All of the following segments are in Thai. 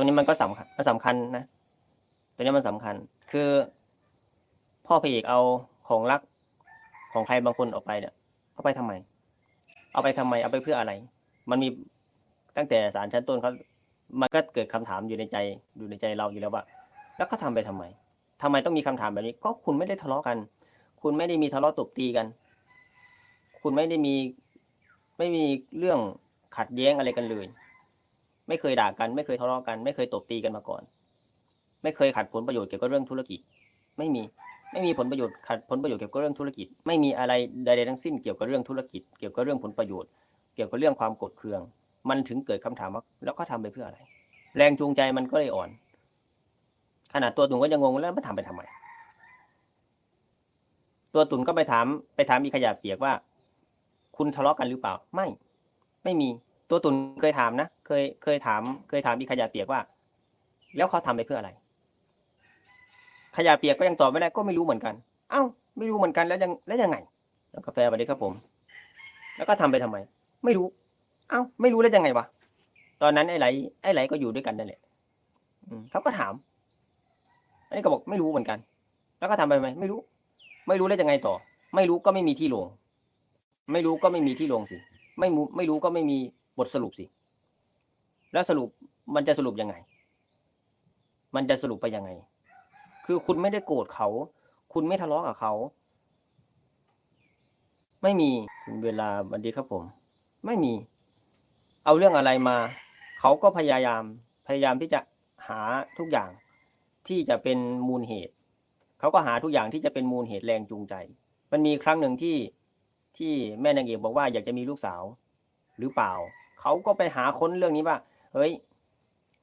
รงนี้มันก็สำคัญมันสำคัญนะตรงนี้มันสำคัญ คือ พ่อพระเอกเอาของรักของใครบางคนออกไปเนี่ยเอาไปทำไม เอาไปทำไม เอาไปเพื่ออะไร มันมีตั้งแต่ศาลชั้นต้นเขามันก็เกิดคำถามอยู่ในใจอยู่ในใจเราอยู่แล้วว่า แล้วเขาทาไปทำไมทำไมต้องมีคำถามแบบนี้ ก็คุณไม่ได้ทะเลาะกัน คุณไม่ได้มีทะเลาะตบตีกัน คุณไม่ได้มีไม่มีเรื่องขัดแย้งอะไรกันเลย ไม่เคยด่ากัน ไม่เคยทะเลาะกัน ไม่เคยตบตีกันมาก่อน ไม่เคยขัดผลประโยชน์เกี่ยวกับเรื่องธุรกิจ ไม่มีไม่มีผลประโยชน์ขัดผลประโยชน์เกี่ยวกับเรื่องธุรกิจ ไม่มีอะไรใดๆทั้งสิ้นเกี่ยวกับเรื่องธุรกิจ เกี่ยวกับเรื่องผลประโยชน์ เกี่ยวกับเรื่องความกดเคือง มันถึงเกิดคำถามว่าแล้วก็ทำไปเพื่ออะไร แรงจูงใจมันก็เลยอ่อน ขนาดตัวตุ่นก็ยังงงแล้วมันทำไปทำไม ตัวตุ่นก็ไปถามไปถามอีขยะเปียกว่า คุณทะเลาะกันหรือเปล่า ไม่ ไม่มีตัวตุ่นเคยถามนะ เคยเคยถาม เคยถามอีขยะเปียกว่า แล้วเขาทำไปเพื่ออะไร ขยะเปียกก็ยังตอบไม่ได้ก็ไม่รู้เหมือนกัน เอ้า ไม่รู้เหมือนกันแล้วยังแล้วยังไง แล้วกาแฟไปดีครับผม แล้วก็ทำไปทำไม ไม่รู้ เอ้า ไม่รู้แล้วยังไงวะตอนนั้นไอ้ไหลไอ้ไหลก็อยู่ด้วยกันนั่นแหละเขาก็ถามอันนี้ก็บอกไม่รู้เหมือนกัน แล้วก็ทำไปทำไมไม่รู้ ไม่รู้แล้วยังไงต่อ ไม่รู้ก็ไม่มีที่ลง ไม่รู้ก็ไม่มีที่ลงสิ ไม่ไม่รู้ก็ไม่มีบทสรุปสิ แล้วสรุปมันจะสรุปยังไง มันจะสรุปไปยังไง คือคุณไม่ได้โกรธเขา คุณไม่ทะเลาะกับเขา ไม่มีเวลาวันดีครับผม ไม่มี เอาเรื่องอะไรมา เขาก็พยายาม พยายามที่จะหาทุกอย่างที่จะเป็นมูลเหตุ เขาก็หาทุกอย่างที่จะเป็นมูลเหตุแรงจูงใจ มันมีครั้งหนึ่งที่ที่แม่นางเอกบอกว่าอยากจะมีลูกสาว หรือเปล่า เขาก็ไปหาค้นเรื่องนี้ว่า เฮ้ย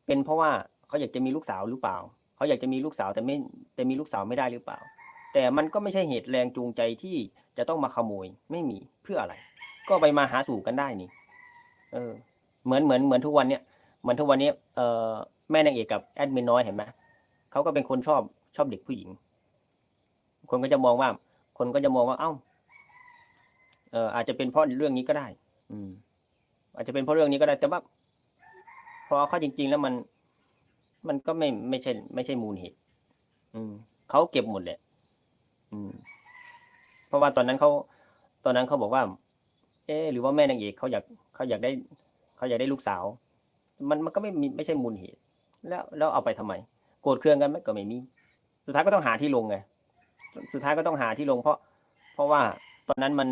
เป็นเพราะว่าเขาอยากจะมีลูกสาวหรือเปล่า เขาอยากจะมีลูกสาวแต่ไม่แต่มีลูกสาวไม่ได้หรือเปล่า แต่มันก็ไม่ใช่เหตุแรงจูงใจที่จะต้องมาขโมยไม่มีเพื่ออะไร ก็ไปมาหาสู่กันได้นี่ เออ เหมือนเหมือนเหมือนทุกวันเนี้ยเหมือนทุกวันนี้เอ่อแม่นางเอกกับแอดมินน้อยเห็นไหมเขาก็เป็นคนชอบชอบเด็กผู้หญิง คนก็จะมองว่า คนก็จะมองว่าเอ้าเอออาจจะเป็นเพราะเรื่องนี้ก็ได้ อืม อาจจะเป็นเพราะเรื่องนี้ก็ได้แต่ว่า พอเอาเข้าจริง ๆ แล้วมัน มันก็ไม่ไม่ใช่ ไม่ใช่มูลเหตุ อืมเขาเก็บหมดแหละ อืม เพราะว่าตอนนั้นเขาตอนนั้นเขาบอกว่า เอ๊ะหรือว่าแม่นางเอกเขาอยากเขาอยากได้เขาอยากได้ลูกสาว มันมันก็ไม่มีไม่ใช่มูลเหตุ แล้วแล้วเอาไปทำไม โกรธเคืองกันไหมก็ไม่มี สุดท้ายก็ต้องหาที่ลงไง สุดท้ายก็ต้องหาที่ลง เพราะ เพราะว่าตอนนั้นมัน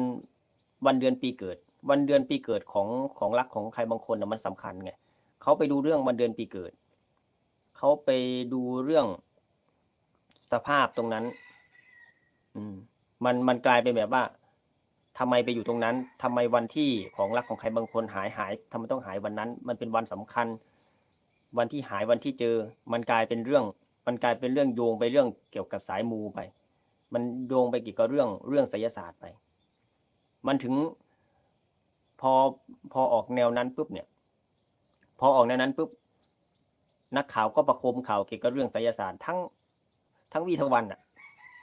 วันเดือนปีเกิด วันเดือนปีเกิดของของรักของใครบางคนนะมันสำคัญไง เขาไปดูเรื่องวันเดือนปีเกิด เขาไปดูเรื่องสภาพตรงนั้น อืม มันมันกลายเป็นแบบว่าทำไมไปอยู่ตรงนั้นทำไมวันที่ของรักของใครบางคนหายหายทำไมต้องหายวันนั้น มันเป็นวันสำคัญ วันที่หายวันที่เจอ มันกลายเป็นเรื่อง มันกลายเป็นเรื่องโยงไปเรื่องเกี่ยวกับสายมูไป มันโยงไปเกี่ยวกับเรื่องเรื่องไสยศาสตร์ไป มันถึงพอพอออกแนวนั้นปุ๊บเนี่ย พอออกแนนั้นปุ๊บนักข่าวก็ประโคมข่าวเกี่ยวกับเรื่องไสยศาสตร์ทั้งทั้งวีทวันอะ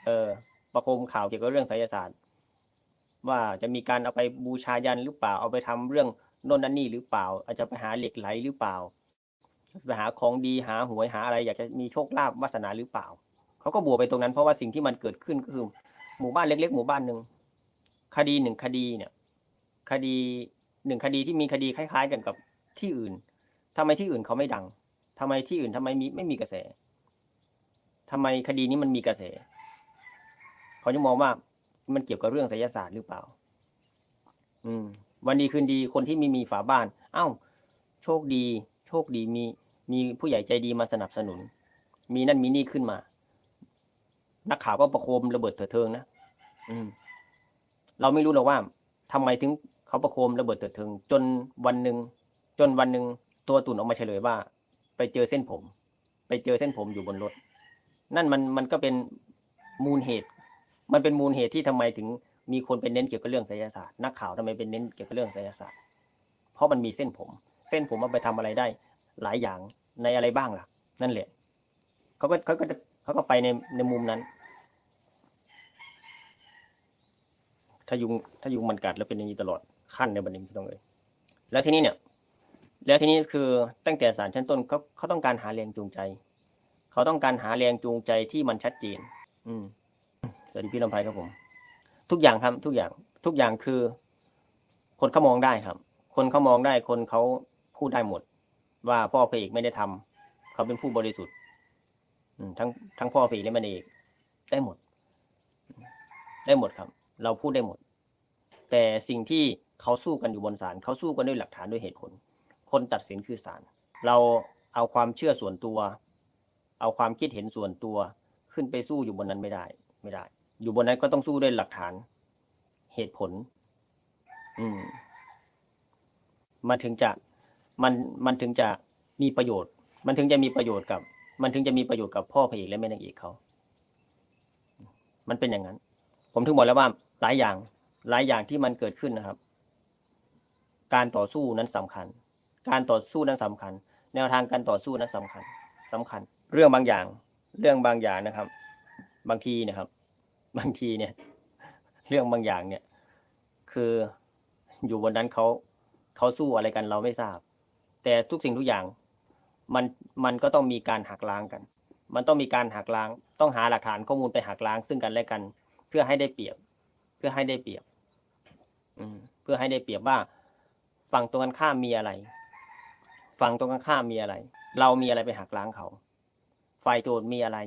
เออ ประโคมข่าวเกี่ยวกับเรื่องไสยศาสตร์ ว่าจะมีการเอาไปบูชายันหรือเปล่า เอาไปทำเรื่องโน่นนั่นนี่หรือเปล่า อาจจะไปหาเหล็กไหลหรือเปล่าไปหาของดีหาหวยหาอะไร อยากจะมีโชคลาภวาสนาหรือเปล่าเขาก็บวกไปตรงนั้นเพราะว่าสิ่งที่มันเกิดขึ้นก็คือ หมู่บ้านเล็ก ๆ หมู่บ้านหนึ่งคดีหนึ่งคดีเนี่ย คดีหนึ่งคดีที่มีคดีคล้าย ๆ กันกับที่อื่น ทำไมที่อื่นเขาไม่ดังทำไมที่อื่นทำไมมีไม่มีกระแสทำไมคดีนี้มันมีกระแส เขาจะมองว่ามันเกี่ยวกับเรื่องไสยศาสตร์หรือเปล่า อืม วันดีคืนดีคนที่มีมีฝาบ้าน เอ้า โชคดี โชคดีมี มีผู้ใหญ่ใจดีมาสนับสนุน มีนั่นมีนี่ขึ้นมา นักข่าวก็ประโคมระเบิดเถิดเทิงนะอืม เราไม่รู้หรอกว่าทำไมถึงเขาประโคมระเบิดเถิดเทิง จนวันหนึ่งจนวันหนึ่ง ตัวตุ่นออกมาเฉลยว่า ไปเจอเส้นผม ไปเจอเส้นผมอยู่บนรถ นั่นมันมันก็เป็นมูลเหตุ มันเป็นมูลเหตุที่ทำไมถึงมีคนไปเน้นเกี่ยวกับเรื่องไสยศาสตร์นักข่าวทำไมเป็นเน้นเกี่ยวกับเรื่องไสยศาสตร์ เพราะมันมีเส้นผม เส้นผมมันไปทำอะไรได้ หลายอย่างในอะไรบ้างล่ะ นั่นแหละเขาก็เขาก็จะเขาก็ไปในในมุมนั้นถ้ายุงถ้ายุงมันกัดแล้วเป็นอย่างนี้ตลอดขั้นในบันนี้พี่ต้องเลยแล้วทีนี้เนี่ย แล้วทีนี้คือตั้งแต่ศาลชั้นต้นเขาเขาต้องการหาแรงจูงใจ เขาต้องการหาแรงจูงใจที่มันชัดเจน อืมสวัสดีพี่ลำไพครับผม ทุกอย่างครับทุกอย่าง ทุกอย่างคือ คนเขามองได้ครับ คนเขามองได้คนเขาพูดได้หมด ว่าพ่อพระเอกไม่ได้ทำเขาเป็นผู้บริสุทธิ์ทั้งทั้งพ่อพระเอกและแม่นเอกได้หมด ได้หมดครับ เราพูดได้หมด แต่สิ่งที่เขาสู้กันอยู่บนศาลเขาสู้กันด้วยหลักฐานด้วยเหตุผล คนตัดสินคือศาลเราเอาความเชื่อส่วนตัว เอาความคิดเห็นส่วนตัวขึ้นไปสู้อยู่บนนั้นไม่ได้ ไม่ได้ อยู่บนนั้นก็ต้องสู้ด้วยหลักฐาน เหตุผล อืม มันถึงจะมันมันถึงจะมีประโยชน์ มันถึงจะมีประโยชน์กับ มันถึงจะมีประโยชน์กับพ่อพระเอกและแม่นางเอกเขา มันเป็นอย่างนั้น ผมถึงบอกแล้วว่าหลายอย่าง หลายอย่างที่มันเกิดขึ้นนะครับ การต่อสู้นั้นสำคัญ การต่อสู้นั้นสำคัญ แนวทางการต่อสู้นั้นสำคัญสำคัญ เรื่องบางอย่าง เรื่องบางอย่างนะครับ บางทีนะครับ บางทีเนี่ย เรื่องบางอย่างเนี่ย คืออยู่บนนั้นเขาเขาสู้อะไรกันเราไม่ทราบ แต่ทุกสิ่งทุกอย่างมันมันก็ต้องมีการหักล้างกัน มันต้องมีการหักล้าง ต้องหาหลักฐานข้อมูลไปหักล้างซึ่งกันและกัน เพื่อให้ได้เปรียบ เพื่อให้ได้เปรียบ อืม เพื่อให้ได้เปรียบว่าฝั่งตรงกันข้ามมีอะไร ฝั่งตรงกันข้ามมีอะไร เรามีอะไรไปหักล้างเขา ฝ่ายโจทย์มีอะไร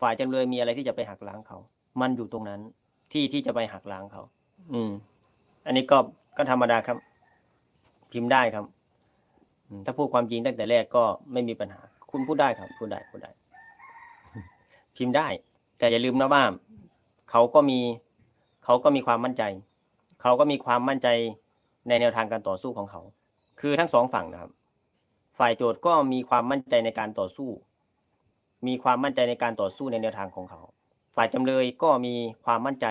ฝ่ายจำเลยมีอะไรที่จะไปหักล้างเขา มันอยู่ตรงนั้น ที่ที่จะไปหักล้างเขา อืม อันนี้ก็ก็ธรรมดาครับ พิมพ์ได้ครับถ้าพูดความจริงตั้งแต่แรกก็ไม่มีปัญหา คุณพูดได้ครับพูดได้พูดได้ พิมพ์ได้ แต่อย่าลืมนะว่าเขาก็มีเขาก็มีความมั่นใจ เขาก็มีความมั่นใจในแนวทางการต่อสู้ของเขา คือทั้งสองฝั่งนะครับ ฝ่ายโจทย์ก็มีความมั่นใจในการต่อสู้ มีความมั่นใจในการต่อสู้ในแนวทางของเขา ฝ่ายจำเลยก็มีความมั่นใจ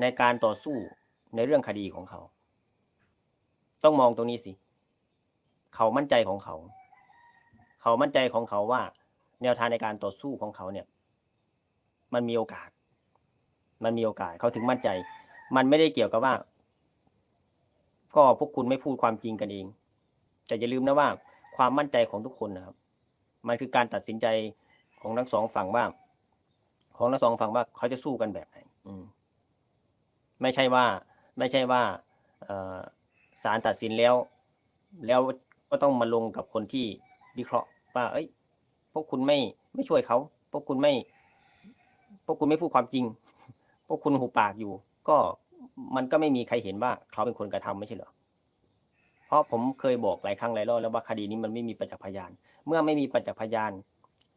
ในการต่อสู้ในเรื่องคดีของเขา ต้องมองตรงนี้สิ เขามั่นใจของเขา เขามั่นใจของเขาว่า แนวทางในการต่อสู้ของเขาเนี่ย มันมีโอกาส มันมีโอกาสเขาถึงมั่นใจ มันไม่ได้เกี่ยวกับว่า ก็พวกคุณไม่พูดความจริงกันเอง แต่อย่าลืมนะว่าความมั่นใจของทุกคนนะครับ มันคือการตัดสินใจของทั้งสองฝั่งว่า ของทั้งสองฝั่งว่าเขาจะสู้กันแบบไหนอืมไม่ใช่ว่า ไม่ใช่ว่าศาลตัดสินแล้ว แล้วก็ต้องมาลงกับคนที่วิเคราะห์ว่า เอ้ย พวกคุณไม่ไม่ช่วยเขา พวกคุณไม่ พวกคุณไม่พูดความจริง พวกคุณหูปากอยู่ ก็มันก็ไม่มีใครเห็นว่าเขาเป็นคนกระทำไม่ใช่เหรอ เพราะผมเคยบอกหลายครั้งหลายรอบแล้วว่าคดีนี้มันไม่มีประจักษ์พยาน เมื่อไม่มีประจักษ์พยาน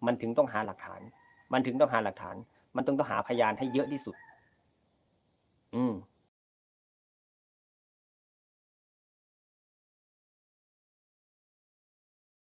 มันถึงต้องหาหลักฐาน มันถึงต้องหาหลักฐาน มันต้องต้องหาพยานให้เยอะที่สุด อืม